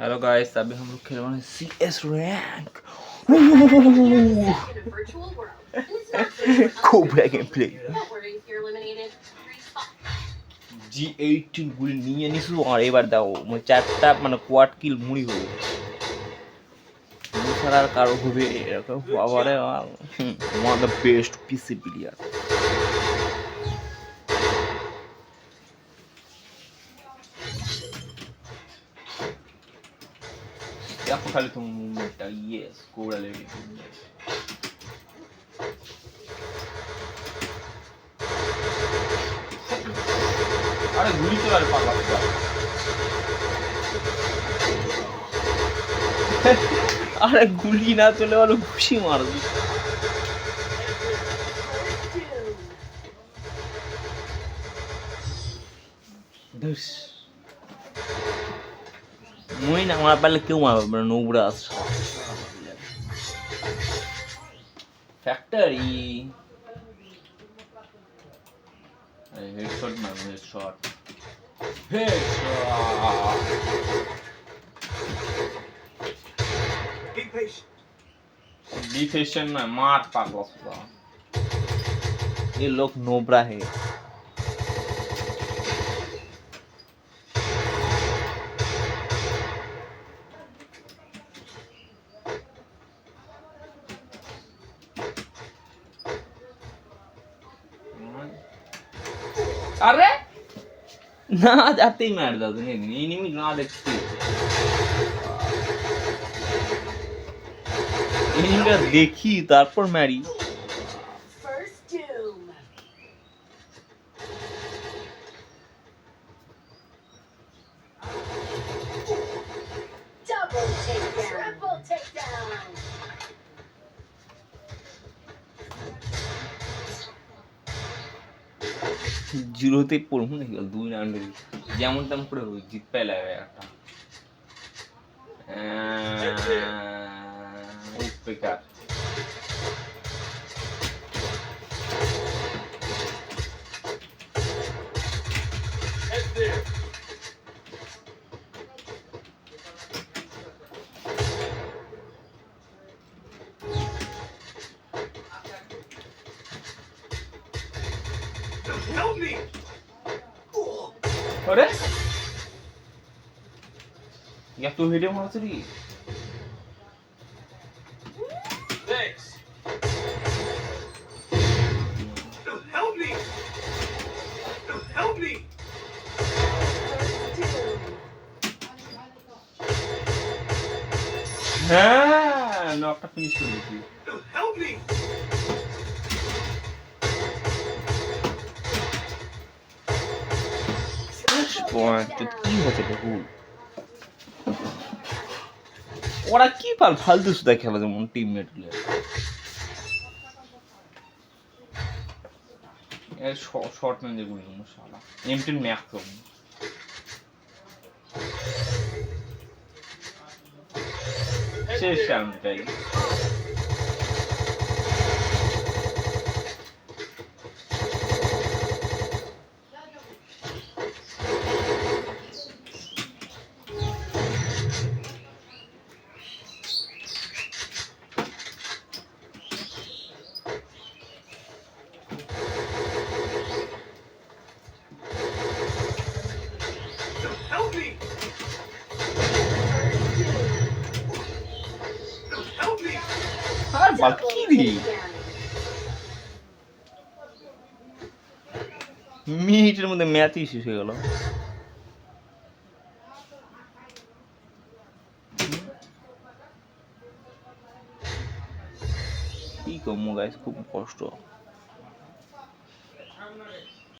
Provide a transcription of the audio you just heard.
Hello guys अभी हम लोग खेल रहे हैं C S rank in a virtual world. It's not virtual. Cobra gameplay. Don't worry if you're eliminated. Respawn. G eighteen গুলি নিয়ে নিছু আর এবার দাও মানে চারটা মানে কোয়াট কিল মুড়ি হবে ছাড়া আর কারো হবে এরকম বাবারে one the best PC player দেখো খালি তোমার মুভমেন্টটা ইয়েস কোবরা লেগে আরে গুলি চলার পাগলা আরে গুলি না চলে বলো ঘুষি মারবি ধুস মুই না মারা পারলে কেউ মারা পারবে না নোংরা আছে ফ্যাক্টরি হেডশট না হেডশট হেডশট ডিফেশন না মার পাগলা এই লোক নোবরা হে আরে? না যাতেই মার দাও তুমি এদিন এনিমি না দেখছি এনিমিটা দেখি তারপর মারি। জিরোতে পড়ব নাকি? দুই রাউন্ডে যেমন তেমন করে জিত জিত পেলে একটা। বেকার Help me! Ore? Jatuh video mau sedih. Thanks. Help me! Help me! Ah, não tá feliz comigo. Help me! Point কি হচ্ছে দেখুন ওরা কি পাল ফালতু সুদা খেলা যেমন টিমমেটগুলো? শর্ট ম্যান যেগুলো শালা। এমটেন ম্যাক তো শেষ রাউন্ডটাই রে মিনিটের মধ্যে ম্যাচই শেষ হয়ে গেল। কি কম গাইস খুব কষ্ট।